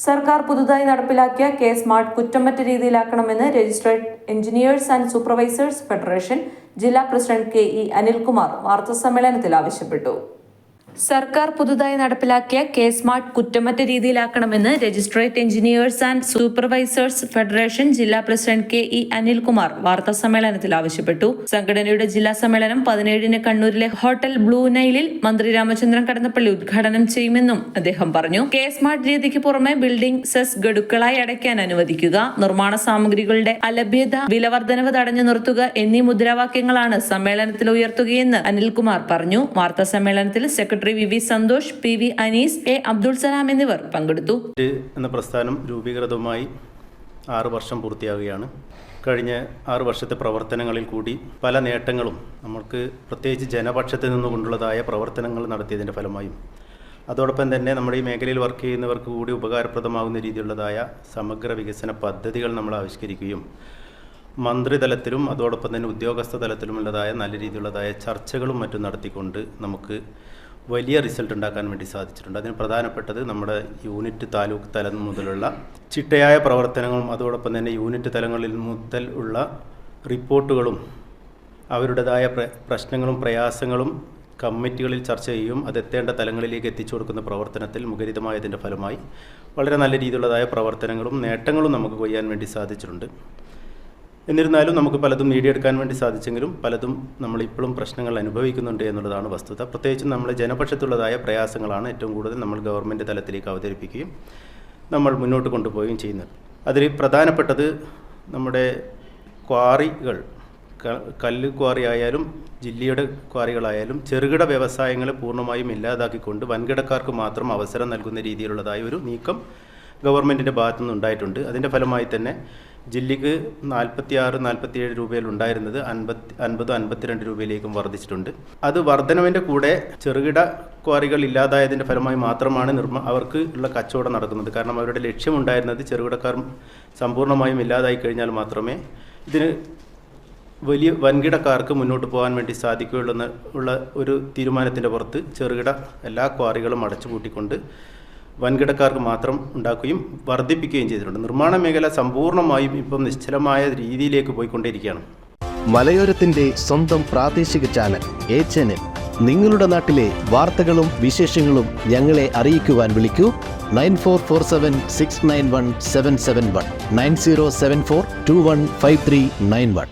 സർക്കാർ പുതുതായി നടപ്പിലാക്കിയ കെ സ്മാർട്ട് കുറ്റമറ്റ രീതിയിലാക്കണമെന്ന് registered engineers and supervisors federation ജില്ലാ പ്രസിഡന്റ് കെ ഇ അനിൽകുമാർ വാർത്താസമ്മേളനത്തിൽ ആവശ്യപ്പെട്ടു. സർക്കാർ പുതുതായി നടപ്പിലാക്കിയ കെ സ്മാർട്ട് കുറ്റമറ്റ രീതിയിലാക്കണമെന്ന് registered engineers and supervisors federation ജില്ലാ പ്രസിഡന്റ് കെ ഇ അനിൽകുമാർ വാർത്താ സമ്മേളനത്തിൽ ആവശ്യപ്പെട്ടു. സംഘടനയുടെ ജില്ലാ സമ്മേളനം പതിനേഴിന് കണ്ണൂരിലെ ഹോട്ടൽ ബ്ലൂ നൈലിൽ മന്ത്രി രാമചന്ദ്രൻ കടന്നപ്പള്ളി ഉദ്ഘാടനം ചെയ്യുമെന്നും അദ്ദേഹം പറഞ്ഞു. കെ സ്മാർട്ട് രീതിക്ക് പുറമെ ബിൽഡിംഗ് സെസ് ഗഡുക്കളായി അടയ്ക്കാൻ അനുവദിക്കുക നിർമ്മാണ സാമഗ്രികളുടെ അലഭ്യത വിലവർദ്ധനവ് തടഞ്ഞു നിർത്തുക എന്നീ മുദ്രാവാക്യങ്ങളാണ് സമ്മേളനത്തിൽ ഉയർത്തുകയെന്ന് അനിൽകുമാർ പറഞ്ഞു. വാർത്താ സമ്മേളനത്തിൽ secretary V V Santhosh P V Anees A Abdul Salam എന്നിവർ പങ്കെടുത്തു. എന്ന പ്രസ്ഥാനം രൂപീകൃതമായി ആറ് വർഷം പൂർത്തിയാവുകയാണ്. കഴിഞ്ഞ ആറ് വർഷത്തെ പ്രവർത്തനങ്ങളിൽ കൂടി പല നേട്ടങ്ങളും നമ്മൾക്ക് പ്രത്യേകിച്ച് ജനപക്ഷത്തിൽ നിന്നുകൊണ്ടുള്ളതായ പ്രവർത്തനങ്ങൾ നടത്തിയതിന്റെ ഫലമായും അതോടൊപ്പം തന്നെ നമ്മുടെ ഈ മേഖലയിൽ വർക്ക് ചെയ്യുന്നവർക്ക് കൂടി ഉപകാരപ്രദമാകുന്ന രീതിയിലുള്ളതായ സമഗ്ര വികസന പദ്ധതികൾ നമ്മൾ ആവിഷ്കരിക്കുകയും മന്ത്രിതലത്തിലും അതോടൊപ്പം തന്നെ ഉദ്യോഗസ്ഥ തലത്തിലുമുള്ളതായ നല്ല രീതിയിലുള്ളതായ ചർച്ചകളും മറ്റും നടത്തിക്കൊണ്ട് നമുക്ക് വലിയ റിസൾട്ട് ഉണ്ടാക്കാൻ വേണ്ടി സാധിച്ചിട്ടുണ്ട്. അതിന് പ്രധാനപ്പെട്ടത് നമ്മുടെ യൂണിറ്റ് താലൂക്ക് തലം മുതലുള്ള ചിട്ടയായ പ്രവർത്തനങ്ങളും അതോടൊപ്പം തന്നെ യൂണിറ്റ് തലങ്ങളിൽ മുതൽ ഉള്ള റിപ്പോർട്ടുകളും അവരുടേതായ പ്രശ്നങ്ങളും പ്രയാസങ്ങളും കമ്മിറ്റികളിൽ ചർച്ച ചെയ്യും. അതെത്തേണ്ട തലങ്ങളിലേക്ക് എത്തിച്ചു കൊടുക്കുന്ന പ്രവർത്തനത്തിൽ മുഖരിതമായതിന്റെ ഫലമായി വളരെ നല്ല രീതിയിലുള്ളതായ പ്രവർത്തനങ്ങളും നേട്ടങ്ങളും നമുക്ക് കൊയ്യാൻ വേണ്ടി സാധിച്ചിട്ടുണ്ട്. എന്നിരുന്നാലും നമുക്ക് പലതും നേടിയെടുക്കാൻ വേണ്ടി സാധിച്ചെങ്കിലും പലതും നമ്മളിപ്പോഴും പ്രശ്നങ്ങൾ അനുഭവിക്കുന്നുണ്ട് എന്നുള്ളതാണ് വസ്തുത. പ്രത്യേകിച്ചും നമ്മൾ ജനപക്ഷത്തുള്ളതായ പ്രയാസങ്ങളാണ് ഏറ്റവും കൂടുതൽ നമ്മൾ ഗവൺമെന്റ് തലത്തിലേക്ക് അവതരിപ്പിക്കുകയും നമ്മൾ മുന്നോട്ട് കൊണ്ടുപോവുകയും ചെയ്യുന്നത്. അതിൽ പ്രധാനപ്പെട്ടത് നമ്മുടെ ക്വാറികൾ കല്ല് ക്വാറി ആയാലും ജില്ലയുടെ ക്വാറികളായാലും ചെറുകിട വ്യവസായങ്ങളെ പൂർണമായും ഇല്ലാതാക്കിക്കൊണ്ട് വൻകിടക്കാർക്ക് മാത്രം അവസരം നൽകുന്ന രീതിയിലുള്ളതായ ഒരു നീക്കം ഗവൺമെന്റിന്റെ ഭാഗത്തു നിന്നുണ്ടായിട്ടുണ്ട് അതിന്റെ ഫലമായി തന്നെ ജില്ലയ്ക്ക് നാൽപ്പത്തി ആറ് നാൽപ്പത്തിയേഴ് രൂപയിൽ ഉണ്ടായിരുന്നത് അൻപത്തി അൻപത് അൻപത്തിരണ്ട് രൂപയിലേക്കും വർദ്ധിച്ചിട്ടുണ്ട്. അത് വർധനവിന്റെ കൂടെ ചെറുകിട ക്വാറികൾ ഇല്ലാതായതിന്റെ ഫലമായി മാത്രമാണ് നിർമ്മ അവർക്ക് ഉള്ള കച്ചവടം നടക്കുന്നത്. കാരണം അവരുടെ ലക്ഷ്യമുണ്ടായിരുന്നത് ചെറുകിടക്കാർ സമ്പൂർണമായും ഇല്ലാതായി കഴിഞ്ഞാൽ മാത്രമേ ഇതിന് വലിയ വൻകിടക്കാർക്ക് മുന്നോട്ട് പോകാൻ വേണ്ടി സാധിക്കുകയുള്ളൂ ഉള്ള ഒരു തീരുമാനത്തിന്റെ പുറത്ത് ചെറുകിട എല്ലാ ക്വാറികളും അടച്ചുപൂട്ടിക്കൊണ്ട് വൻകിടക്കാർക്ക് മാത്രം ഉണ്ടാക്കുകയും വർദ്ധിപ്പിക്കുകയും ചെയ്തിട്ടുണ്ട്. നിർമ്മാണ മേഖല സമ്പൂർണമായും ഇപ്പം നിശ്ചലമായ രീതിയിലേക്ക് പോയിക്കൊണ്ടിരിക്കുകയാണ് മലയോരത്തിന്റെ സ്വന്തം പ്രാദേശിക ചാനൽ എ ചാനൽ. നിങ്ങളുടെ നാട്ടിലെ വാർത്തകളും വിശേഷങ്ങളും ഞങ്ങളെ അറിയിക്കുവാൻ വിളിക്കൂ. Nine four four seven six nine one seven seven one. Nine zero seven four two one five three nine one.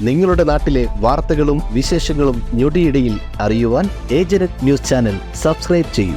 നിങ്ങളുടെ നാട്ടിലെ വാർത്തകളും വിശേഷങ്ങളും ഞൊടിയിടയിൽ അറിയുവാൻ ഏജനറ്റ് ന്യൂസ് ചാനൽ സബ്സ്ക്രൈബ് ചെയ്യൂ.